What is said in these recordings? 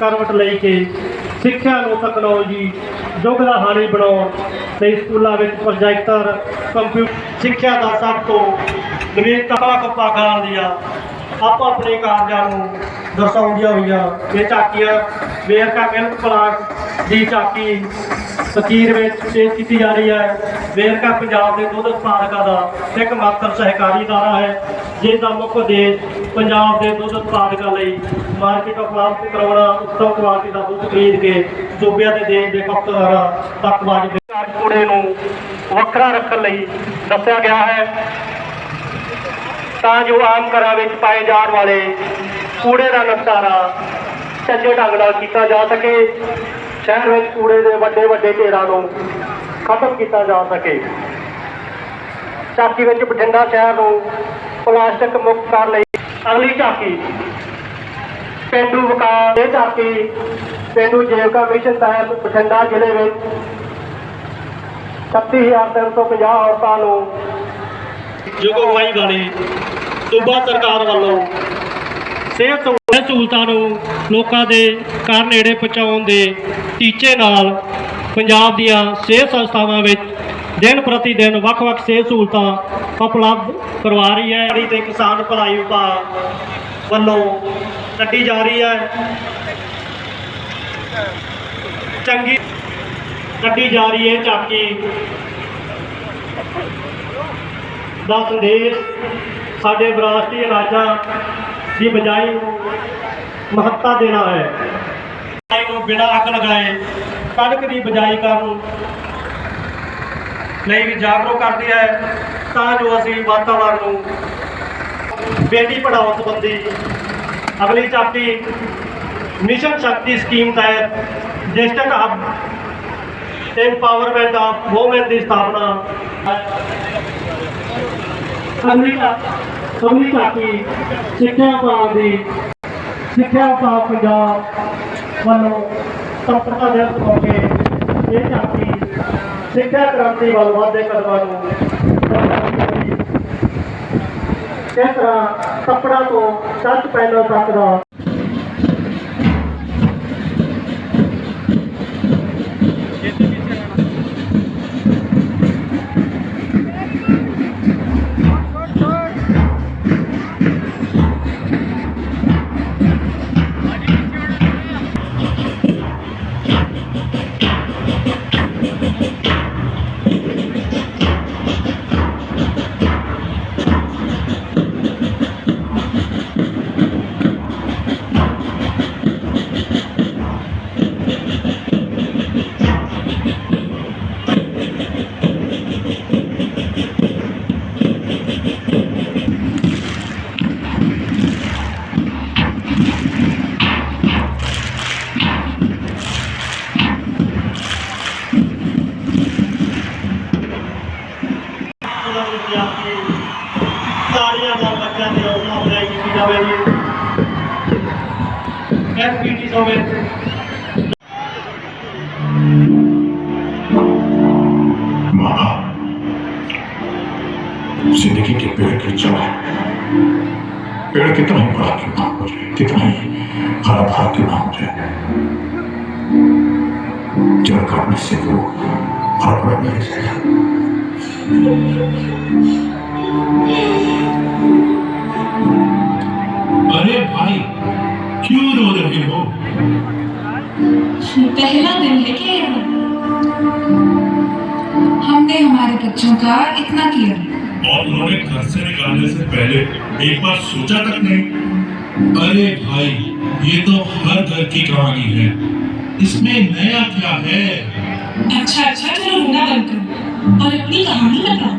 ਕਰਵਟ ਲਈ ਕੇ ਸਿੱਖਿਆ ਨੂੰ ਤਕਨੋਲੋਜੀ ਯੁੱਗ ਦਾ ਹਾਣੀ ਬਣਾਉਣ ਲਈ ਸਕੂਲਾਂ ਵਿੱਚ ਪ੍ਰੋਜੈਕਟਰ, ਕੰਪਿਊਟਰ, ਸਿੱਖਿਆ ਦਾ ਸਭ ਤੋਂ ਨਵੀਨਤਾ ਕੱਪਾ ਖਾਣ ਦੀਆਂ ਆਪੋ ਆਪਣੇ ਕਾਰਜਾਂ ਨੂੰ ਦਰਸਾਉਂਦੀਆਂ ਹੋਈਆਂ। ਇਹ ਝਾਕੀਆਂ ਵੇਰਕਾ ਮਿਲਕ ਪਲਾਂਟ ਦੀ ਝਾਕੀ ਫਕੀਰ ਵਿੱਚ ਪੇਸ਼ ਕੀਤੀ ਜਾ ਰਹੀ ਹੈ। ਵੇਰਕਾ ਪੰਜਾਬ ਦੇ ਦੁੱਧ ਉਤਪਾਦਕਾਂ ਦਾ ਇੱਕ ਮਾਤਰ ਸਹਿਕਾਰੀ ਅਦਾਰਾ ਹੈ ਜਿਸ ਦਾ ਮੁੱਖ ਉਦੇਸ਼ ਪੰਜਾਬ ਦੇ ਦੁੱਧ ਉਤਪਾਦਕਾਂ ਲਈ ਮਾਰਕੀਟ ਉਪਲਬਧ ਕਰਵਾਉਣਾ ਉੱਤਮ ਕੁਆਲਿਟੀ ਦਾ ਦੁੱਧ ਖਰੀਦ ਕੇ ਸੂਬਿਆਂ ਦੇ ਦੇਸ਼ ਦੇ ਖਪਤਕਾਰਾਂ ਤੱਕ ਵਾਜਬ ਕੂੜੇ ਨੂੰ ਵੱਖਰਾ ਰੱਖਣ ਲਈ ਦੱਸਿਆ ਗਿਆ ਹੈ। ਤਾਂ ਜੋ ਆਮ ਘਰਾਂ ਵਿੱਚ ਪਾਏ ਜਾਣ ਵਾਲੇ ਕੂੜੇ ਦਾ ਨਿਪਟਾਰਾ ਚੰਗੇ ਢੰਗ ਨਾਲ ਕੀਤਾ ਜਾ ਸਕੇ। ਸ਼ਹਿਰ ਵਿੱਚ ਕੂੜੇ ਦੇ ਵੱਡੇ ਵੱਡੇ ਢੇਰਾਂ ਨੂੰ ਖਤਮ ਕੀਤਾ ਜਾ ਸਕੇ। ਝਾਕੀ ਵਿੱਚ ਬਠਿੰਡਾ ਸ਼ਹਿਰ ਨੂੰ ਪਲਾਸਟਿਕ ਮੁਕਤ ਕਰਨ ਲਈ ਅਗਲੀ ਝਾਕੀ। ਪੇਂਡੂ ਵਿਕਾਸ, ਇਹ ਝਾਕੀ ਪੇਂਡੂ ਜੀਵਕਾ ਮਿਸ਼ਨ ਤਹਿਤ ਬਠਿੰਡਾ ਜ਼ਿਲ੍ਹੇ ਵਿੱਚ 36350 ਔਰਤਾਂ ਨੂੰ ਜੁਗਵਾਈ ਵਾਲੀ ਸੂਬਾ ਸਰਕਾਰ ਵੱਲੋਂ ਸਿਹਤ ਸਹੂਲਤਾਂ ਨੂੰ ਲੋਕਾਂ ਦੇ ਘਰ ਨੇੜੇ ਪਹੁੰਚਾਉਣ ਦੇ ਟੀਚੇ ਨਾਲ ਪੰਜਾਬ ਦੀਆਂ ਸਿਹਤ ਸੰਸਥਾਵਾਂ ਵਿੱਚ ਦਿਨ ਪ੍ਰਤੀ ਦਿਨ ਵੱਖ-ਵੱਖ ਸਿਹਤ ਸਹੂਲਤਾਂ ਉਪਲਬਧ ਕਰਵਾ ਰਹੀ ਹੈ। ਜਿਹੜੀ ਤੇ ਕਿਸਾਨ ਭਲਾਈ ਵਿਭਾਗ ਵੱਲੋਂ ਕੱਢੀ ਜਾ ਰਹੀ ਹੈ। ਚੰਗੀ ਕੱਢੀ ਜਾ ਰਹੀ ਹੈ। ਝਾਕੀ ਦਾ ਸੰਦੇਸ਼ ਸਾਡੇ ਵਿਰਾਸਤੀ ਰਾਜਾਂ ਦੀ ਬਜਾਈ ਨੂੰ ਮਹੱਤਤਾ ਦੇਣਾ ਹੈ। ਨੂੰ ਬਿਨਾਂ ਅੱਗ ਲਗਾਏ ਕਣਕ ਦੀ ਬਜਾਈ ਕਰਨ ਲਈ ਵੀ ਜਾਗਰੂਕ ਕਰਦੀ ਹੈ, ਤਾਂ ਜੋ ਅਸੀਂ ਵਾਤਾਵਰਣ ਨੂੰ ਬੇਟੀ ਪੜਾਓ ਸੰਬੰਧੀ ਅਗਲੀ ਚਾਪੀ ਮਿਸ਼ਨ ਸ਼ਕਤੀ ਸਕੀਮ ਤਹਿਤ district hub empowerment of women ਦੀ ਸਥਾਪਨਾ ਅਮਰੀਕਾ ਅਮਰੀਕਾ ਸਿੱਖਿਆ ਪਾਉਣ ਦੀ, ਸਿੱਖਿਆ ਵਿਭਾਗ ਪੰਜਾਬ ਵੱਲੋਂ ਸੰਪਰਕਾ ਦੇ ਮੌਕੇ ਇਹ ਝਾਕੀ ਸਿੱਖਿਆ ਕ੍ਰਾਂਤੀ ਵੱਲ ਵਧਦੇ ਕਦਮਾਂ ਨੂੰ ਇਸ ਤਰ੍ਹਾਂ ਕੱਪੜਾ ਤੋਂ ਟੱਚ ਪੈਨਲ ਤੱਕ ਦਾ ਐਫਪੀਟੀ ਸੋਵੇ माँ जिंदगी के पेड़ की जड़ पेड़ कितना ही बड़ा क्यों ना हो जाए कितना ही हरा भरा क्यों ना हो जाए जड़ काटने से वो हरा भरा नहीं रह जाएगा अरे भाई क्यों रो रहे हो पहला दिन है क्या यह? हमने हमारे बच्चों का इतना किया और उन्होंने घर से निकालने से पहले एक बार सोचा तक नहीं। अरे भाई ये तो हर घर की कहानी है। इसमें नया क्या है? अच्छा अच्छा चलो रोना बंद करो और अपनी कहानी बताओ।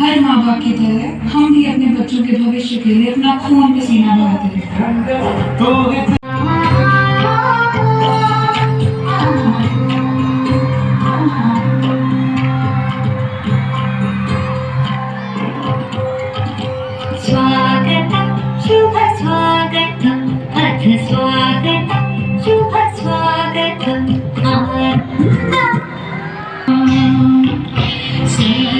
हर माँ बाप की तरह हम भी अपने बच्चों के भविष्य के लिए अपना खून पसीना बहाते हैं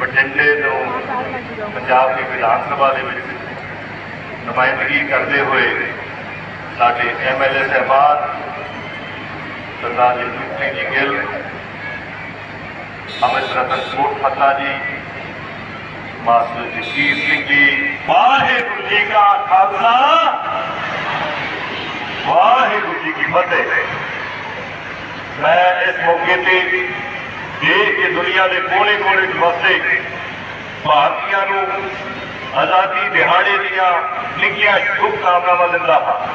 ਬਠਿੰਡੇ ਤੋਂ ਪੰਜਾਬ ਦੀ ਵਿਧਾਨ ਸਭਾ ਦੇ ਵਿੱਚ ਨੁਮਾਇੰਦਗੀ ਕਰਦੇ ਹੋਏ ਸਾਡੇ ਐਮਐਲਏ ਸਹਿਬਾਨ ਸਰਦਾਰ ਜਗਜੀਤ ਸਿੰਘ ਜੀ ਗਿੱਲ, ਅਮਿਤ ਰਤਨ ਕੋਟ ਫੱਤਾ ਜੀ, ਮਾਸਟਰ ਜਗਜੀਤ ਸਿੰਘ ਜੀ, ਵਾਹਿਗੁਰੂ ਜੀ ਕਾ ਖਾਲਸਾ, ਵਾਹਿਗੁਰੂ ਜੀ ਕੀ ਫਤਿਹ। ਮੈਂ ਇਸ ਮੌਕੇ ਤੇ ਦੇਸ਼ ਦੀ ਦੁਨੀਆ ਦੇ ਕੋਨੇ-ਕੋਨੇ ਵਸਦੇ ਭਾਰਤੀਆਂ ਨੂੰ ਆਜ਼ਾਦੀ ਦਿਹਾੜੇ ਦੀਆਂ ਲਿਖੀਆਂ ਸ਼ੁਭਕਾਮਨਾਵਾਂ ਦਿੰਦਾ ਹਾਂ।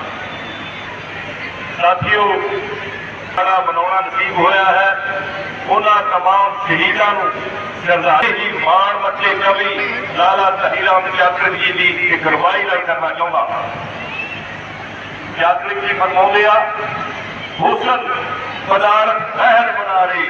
ਸਾਥੀਓ, ਸਾਡਾ ਮਨਾਉਣਾ ਨਸੀਬ ਹੋਇਆ ਹੈ। ਉਹਨਾਂ ਤਮਾਮ ਸ਼ਹੀਦਾਂ ਨੂੰ ਸਰਦਾਰੀ ਜੀ ਮਾਣ ਮੱਥੇ ਕਵੀ ਲਾਲਾ ਤਹੀਰਾਮ ਚਾਤਰ ਜੀ ਦੀ ਇੱਕ ਰਵਾਈ ਨਾਲ ਕਰਨਾ ਚਾਹੁੰਦਾ ਹਾਂ। ਚਾਤਰ ਜੀ ਫਰਮਾਉਂਦੇ ਆ, ਹੁਸਨ ਪਦਾਰਥ ਪਹਿਰ ਬਣਾ ਰਹੀ